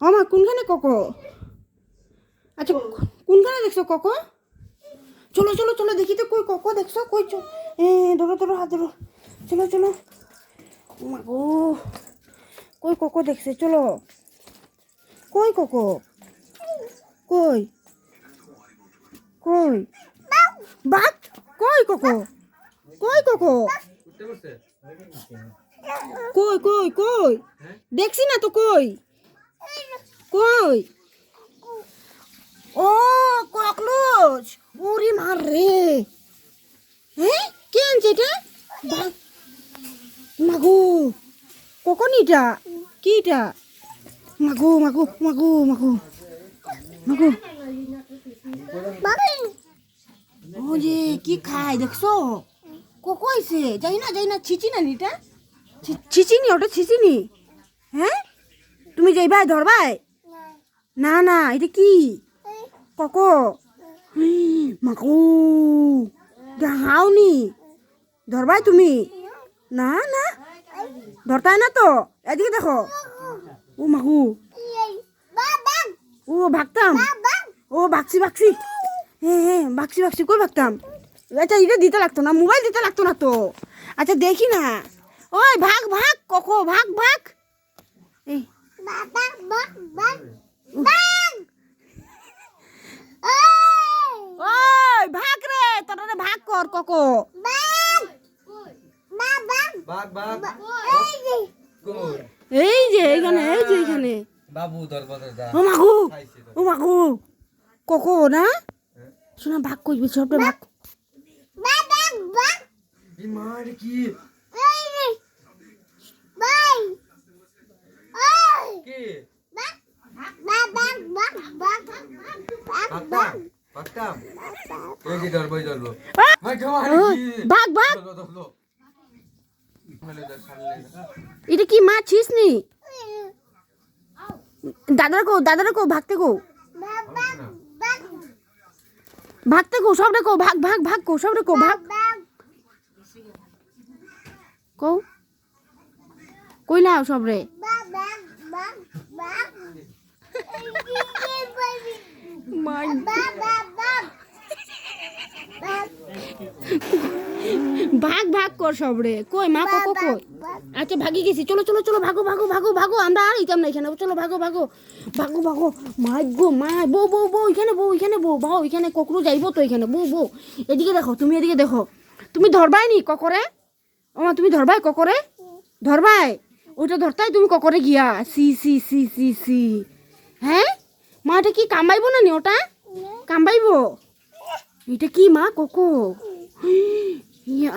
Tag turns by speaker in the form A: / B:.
A: ও মা কোনখানে কোকো? আচ্ছা কোনখানে দেখছ কোকো? চলো চলো চলো, দেখি তো কই কোকো দেখছ, কই চো এ, ধরো ধরো, হাত ধরো। চলো চলো। মা গো, কই কোকো দেখছে, চলো। কই কোকো? কই? কই? বাঘ? কই কোকো? কই কোকো? কই কই কই? দেখছি না তো কই। কই? ও ককলোচ উরি মার রে। হ্যাঁ? কে আনছে এটা? মাগো। কখন এটা? কি এটা? মাগো মাগো মাগো মাগো মাগো। ও যে কি খায়, দেখছ? কোকো আইছে। যাই না যাই না ছিচি না নিটা ছিচিনি, ওটা ছিচিনি। হ্যাঁ? তুমি যাইবাই, ধরবাই? না না, এটা কি? ককো? মাকু? হাওনি? ধরবাই তুমি? না না। ধরতাই না তো? এদিকে দেখো। ও, মাকু। ও, ভাগতাম। ও, ভাগছি ভাগছি। হ্যাঁ হ্যাঁ ভাগছি ভাগছি, কই ভাগতাম? আচ্ছা এটা দিতে লাগতো না, মোবাইল দিতে লাগতো না তো। আচ্ছা দেখি না। ওই, ভাগ ভাগ, ককো, ভাগ ভাগ। এই ওই ভাগ রে তোরা ভাগ কর ককো।
B: বাঘ বাঘ। কই
A: এই যে এইখানে এই যে এইখানে।
B: বাবু দরবারে যা।
A: ও মাগু ও মাগু। ককো না? শোনা ভাগ করবি সবটা ভাগ
B: কি পাকতাম পাকতাম এই যে দরবাই দরবো মার জমার কি
A: ভাগ ভাগ। এটা কি মা ছিস নি? দাদার কো দাদার কো ভাগতে কো। ভাগতে কো সব কো ভাগ ভাগ ভাগ কো সব কো ভাগ। কো কইলাও সব রে মাই ভাগ ভাগ কর সব রে কই মা কো কই? আচ্ছা ভাগি গেছি। চলো চলো চলো ভাগো ভাগো ভাগো ভাগো আমরা আর ইতাম না এখানে। চলো ভাগো ভাগো ভাগো ভাগো। মাই গো মা বউ বউ বউ এখানে বউ এখানে বউ বাও এখানে ককরু যাইবো তো এখানে। বউ বউ এদিকে দেখো তুমি এদিকে দেখো। তুমি ধরবাই নি ককরে? ও মা তুমি ধরবাই ককরে? ধরবাই? ওইটা ধরতাই তুমি ককরে গিয়া। সি সি সি সি সি। হ্যাঁ? মা এটা কি কামাইবো না নি। ওটা কামাইবো এটা কি মা কোকো? ইয়া।